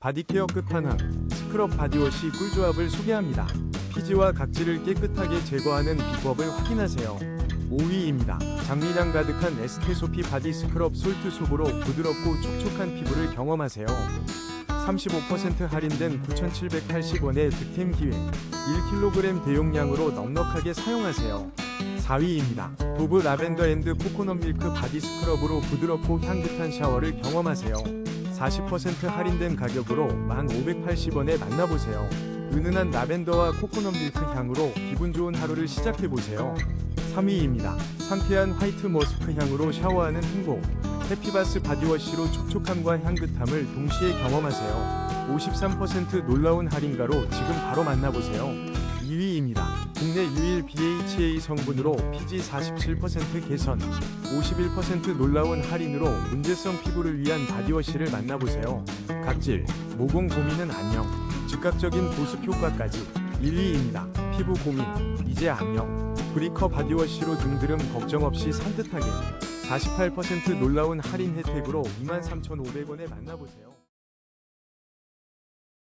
바디케어 끝판왕 스크럽 바디워시 꿀조합을 소개합니다. 피지와 각질을 깨끗하게 제거하는 비법을 확인하세요. 5위입니다. 장미향 가득한 에스테소피 바디 스크럽 솔트 속으로 부드럽고 촉촉한 피부를 경험하세요. 35% 할인된 9,780원의 득템 기회 1kg 대용량으로 넉넉하게 사용하세요. 4위입니다. 도브 라벤더 앤드 코코넛 밀크 바디 스크럽으로 부드럽고 향긋한 샤워를 경험하세요. 40% 할인된 가격으로 1,580원에 만나보세요. 은은한 라벤더와 코코넛 밀크 향으로 기분 좋은 하루를 시작해보세요. 3위입니다. 상쾌한 화이트 머스크 향으로 샤워하는 행복. 해피바스 바디워시로 촉촉함과 향긋함을 동시에 경험하세요. 53% 놀라운 할인가로 지금 바로 만나보세요. 2위입니다. 국내 유일 BHA 성분으로 피지 47% 개선, 51% 놀라운 할인으로 문제성 피부를 위한 바디워시를 만나보세요. 각질, 모공 고민은 안녕, 즉각적인 보습 효과까지 1위입니다. 피부 고민, 이제 안녕. 브리커 바디워시로 등드름 걱정 없이 산뜻하게 48% 놀라운 할인 혜택으로 23,500원에 만나보세요.